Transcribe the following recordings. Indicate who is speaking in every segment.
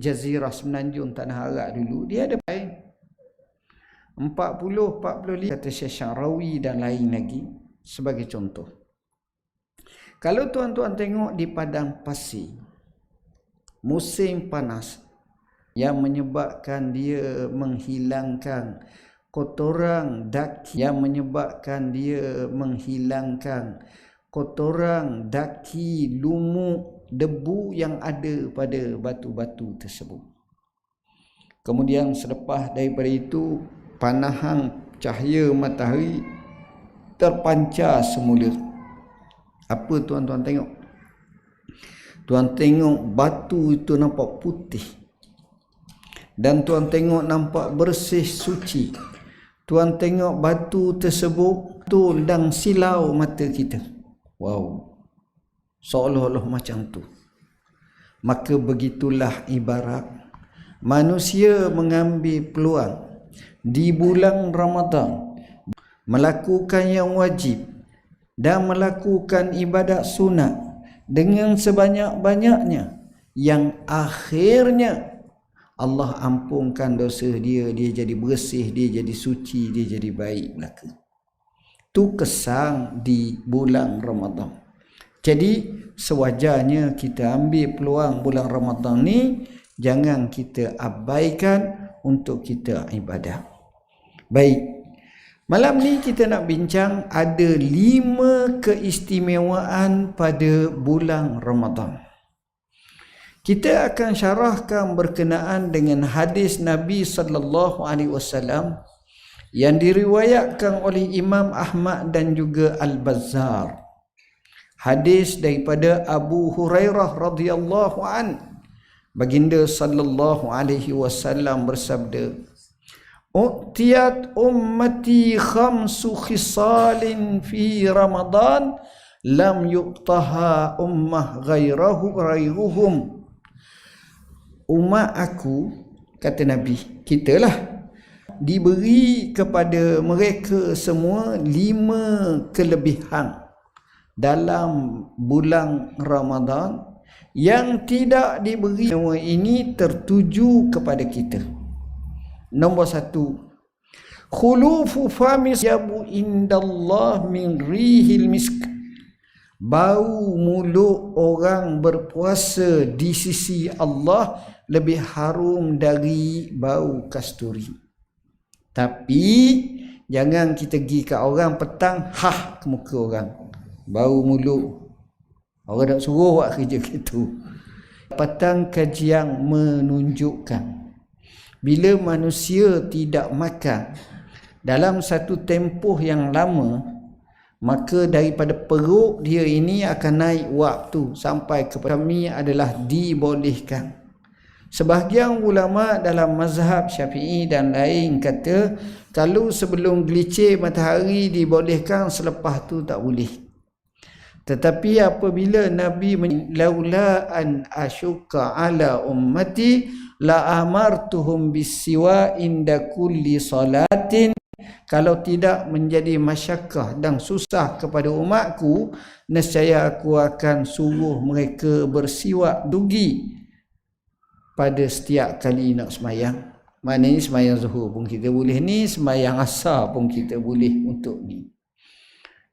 Speaker 1: Jazirah Semenanjung Tanah Arak dulu dia ada baik 40 45 kata Syekh Syarawi dan lain lagi sebagai contoh. Kalau tuan-tuan tengok di padang pasir musim panas yang menyebabkan dia menghilangkan kotoran daki yang menyebabkan dia menghilangkan kotoran daki lumuk debu yang ada pada batu-batu tersebut. Kemudian selepas daripada itu panahan cahaya matahari terpancar semula. Apa tuan-tuan tengok? Tuan tengok batu itu nampak putih. Dan tuan tengok nampak bersih suci. Tuan tengok batu tersebut tu dan silau mata kita. Wow. Seolah-olah macam tu. Maka begitulah ibarat manusia mengambil peluang di bulan Ramadan melakukan yang wajib dan melakukan ibadat sunat dengan sebanyak-banyaknya yang akhirnya Allah ampunkan dosa dia, dia jadi bersih, dia jadi suci, dia jadi baik belaka. Tu kesan di bulan Ramadan. Jadi sewajarnya kita ambil peluang bulan Ramadan ni jangan kita abaikan untuk kita ibadah. Baik. Malam ni kita nak bincang ada lima keistimewaan pada bulan Ramadan. Kita akan syarahkan berkenaan dengan hadis Nabi sallallahu alaihi wasallam yang diriwayatkan oleh Imam Ahmad dan juga Al-Bazzar. Hadis daripada Abu Hurairah radhiyallahu an. Baginda sallallahu alaihi wasallam bersabda, "Utiyat ummati khamsu khisalin fi Ramadan lam yuqtaha ummah ghairahu ghairuhum." umat aku kata Nabi kita lah diberi kepada mereka semua lima kelebihan dalam bulan Ramadan yang tidak diberi semua ini tertuju kepada kita nombor satu khulufu famis yabu indallah min rihil misk bau mulut orang berpuasa di sisi Allah lebih harum dari bau kasturi. Tapi jangan kita pergi ke orang petang hah ke muka orang. Bau mulut. Orang nak suruh buat kerja gitu. Petang kajian menunjukkan bila manusia tidak makan dalam satu tempoh yang lama maka daripada perut dia ini akan naik waktu sampai kepada kami adalah dibolehkan Sebahagian ulama dalam mazhab syafi'i dan lain kata kalau sebelum gelicir matahari dibolehkan selepas tu tak boleh. Tetapi apabila Nabi laula an asyuka ala ummati la amartuhum bisiwa inda kulli salatin. Kalau tidak menjadi masyakah dan susah kepada umatku nescaya aku akan suruh mereka bersiwak dugi pada setiap kali nak semayang. Mana ni semayang zuhur pun kita boleh ni semayang asar pun kita boleh untuk ni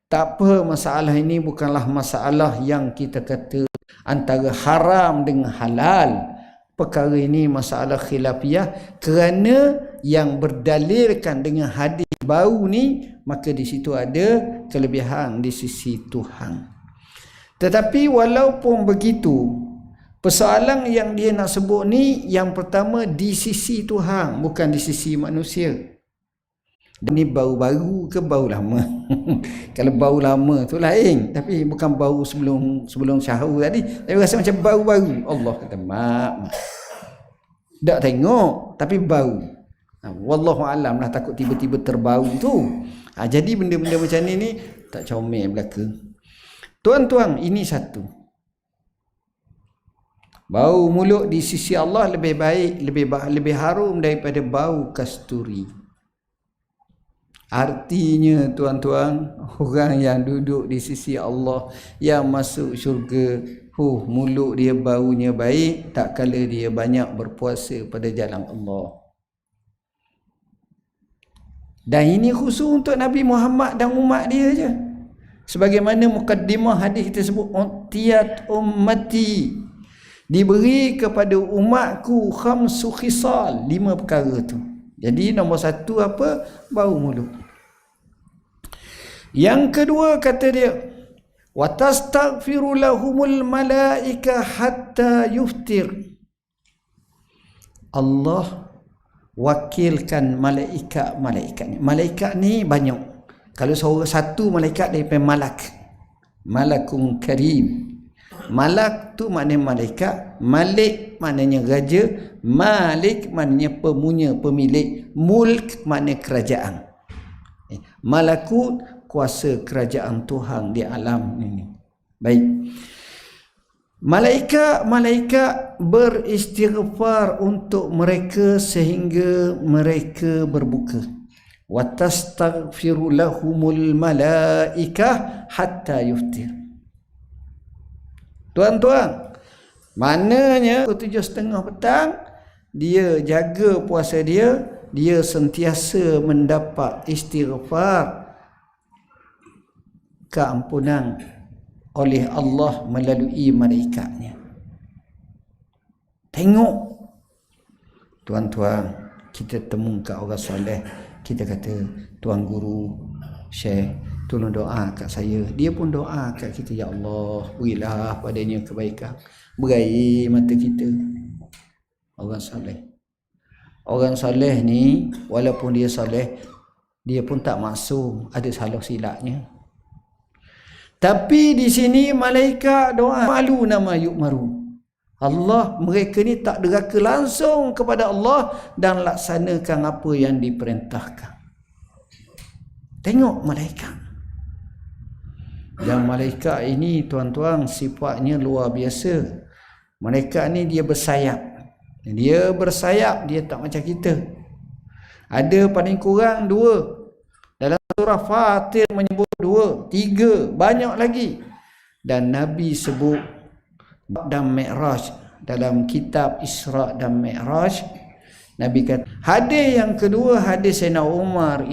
Speaker 1: tak apa masalah ini bukanlah masalah yang kita kata antara haram dengan halal. Perkara ini masalah khilafiyah. Kerana yang berdalilkan dengan hadis bau ni maka di situ ada kelebihan di sisi Tuhan. Tetapi walaupun begitu Persoalan yang dia nak sebut ni yang pertama di sisi Tuhan bukan di sisi manusia. Dan ni bau baru ke bau lama? Kalau bau lama tu lain tapi bukan bau sebelum sebelum syahur tadi. Tapi rasa macam bau baru. Allah kata mak. Tak tengok tapi bau. Ha, wallahu alam lah takut tiba-tiba terbau tu. Ha, jadi benda-benda macam ni ni tak comel belaka. Tuan-tuan ini satu. Bau mulut di sisi Allah lebih baik, lebih lebih harum daripada bau kasturi. Artinya tuan-tuan, orang yang duduk di sisi Allah yang masuk syurga, huh, mulut dia baunya baik tak kala dia banyak berpuasa pada jalan Allah. Dan ini khusus untuk Nabi Muhammad dan umat dia je. Sebagaimana mukaddimah hadis kita sebut tiat ummati diberi kepada umatku khamsu khisal lima perkara tu. Jadi nombor satu apa? Bau mulut. Yang kedua kata dia wa tastaghfiru lahumul malaika hatta yuftir. Allah wakilkan malaikat-malaikat. Malaikat ni banyak. Kalau seorang satu malaikat daripada malak. Malakun karim. Malak tu maknanya malaikat, Malik maknanya raja, Malik maknanya pemunya, pemilik, Mulk maknanya kerajaan. Eh, malakut kuasa kerajaan Tuhan di alam ini. Baik. Malaikat-malaikat beristighfar untuk mereka sehingga mereka berbuka. Wa tastaghfiru lahumul malaikah hatta yuftir. Tuan-tuan, maknanya tujuh setengah petang, dia jaga puasa dia, dia sentiasa mendapat istighfar keampunan oleh Allah melalui malaikatnya. Tengok tuan-tuan, kita temukan orang soleh, kita kata tuan guru, syekh, tolong doa kat saya. Dia pun doa kat kita ya Allah berilah padanya kebaikan. Berair mata kita. Orang soleh orang soleh ni walaupun dia soleh dia pun tak masuk ada salah silapnya. Tapi di sini malaikat doa malu nama yuk maru Allah mereka ni tak deraka langsung kepada Allah dan laksanakan apa yang diperintahkan. Tengok malaikat dan malaikat ini tuan-tuan sifatnya luar biasa. Malaikat ni dia bersayap. Dia bersayap, dia tak macam kita. Ada paling kurang dua. Dalam surah Fatir menyebut dua, tiga, banyak lagi. Dan Nabi sebut dan Mi'raj dalam kitab Isra' dan Mi'raj. Nabi kata, hadis yang kedua hadis Sayyidina Umar